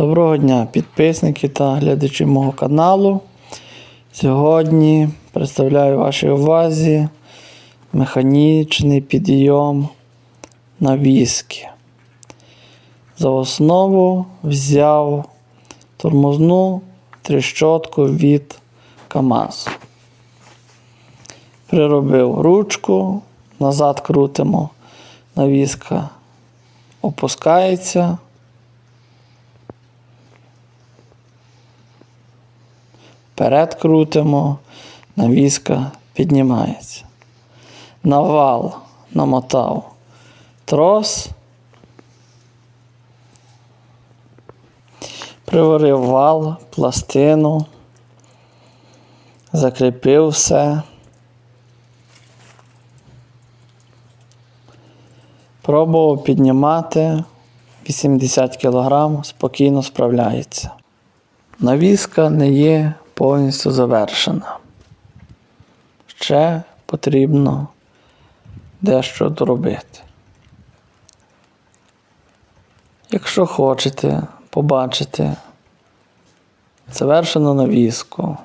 Доброго дня, підписники та глядачі мого каналу. Сьогодні представляю вашій увазі механічний підйом на віскі. За основу взяв тормозну тріщотку від КАМАЗ. Приробив ручку, назад крутимо, навіска опускається. Вперед крутимо, навіска піднімається. На вал намотав трос. Приварив вал, пластину, закріпив все. Пробував піднімати 80 кг, спокійно справляється. Навіска не є повністю завершена. Ще потрібно дещо доробити. Якщо хочете побачити завершену навіску,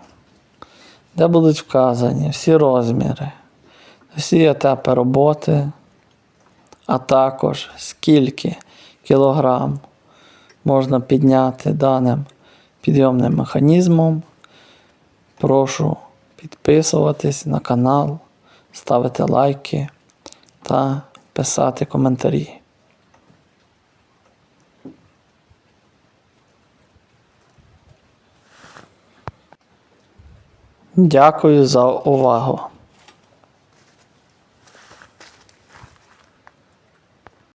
де будуть вказані всі розміри, всі етапи роботи, а також скільки кілограм можна підняти даним підйомним механізмом, прошу підписуватись на канал, ставити лайки та писати коментарі. Дякую за увагу.